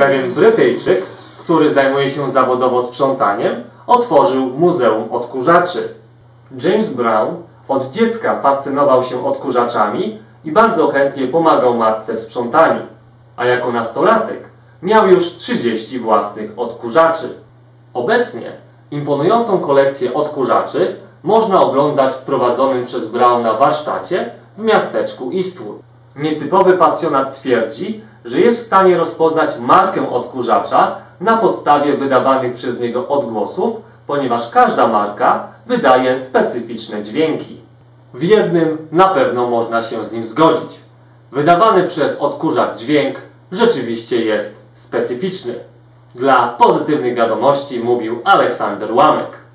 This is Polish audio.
Pewien Brytyjczyk, który zajmuje się zawodowo sprzątaniem, otworzył Muzeum Odkurzaczy. James Brown od dziecka fascynował się odkurzaczami i bardzo chętnie pomagał matce w sprzątaniu, a jako nastolatek miał już 30 własnych odkurzaczy. Obecnie imponującą kolekcję odkurzaczy można oglądać w prowadzonym przez Brauna warsztacie w miasteczku Eastwood. Nietypowy pasjonat twierdzi, że jest w stanie rozpoznać markę odkurzacza na podstawie wydawanych przez niego odgłosów, ponieważ każda marka wydaje specyficzne dźwięki. W jednym na pewno można się z nim zgodzić. Wydawany przez odkurzacz dźwięk rzeczywiście jest specyficzny. Dla pozytywnych wiadomości mówił Aleksander Łamek.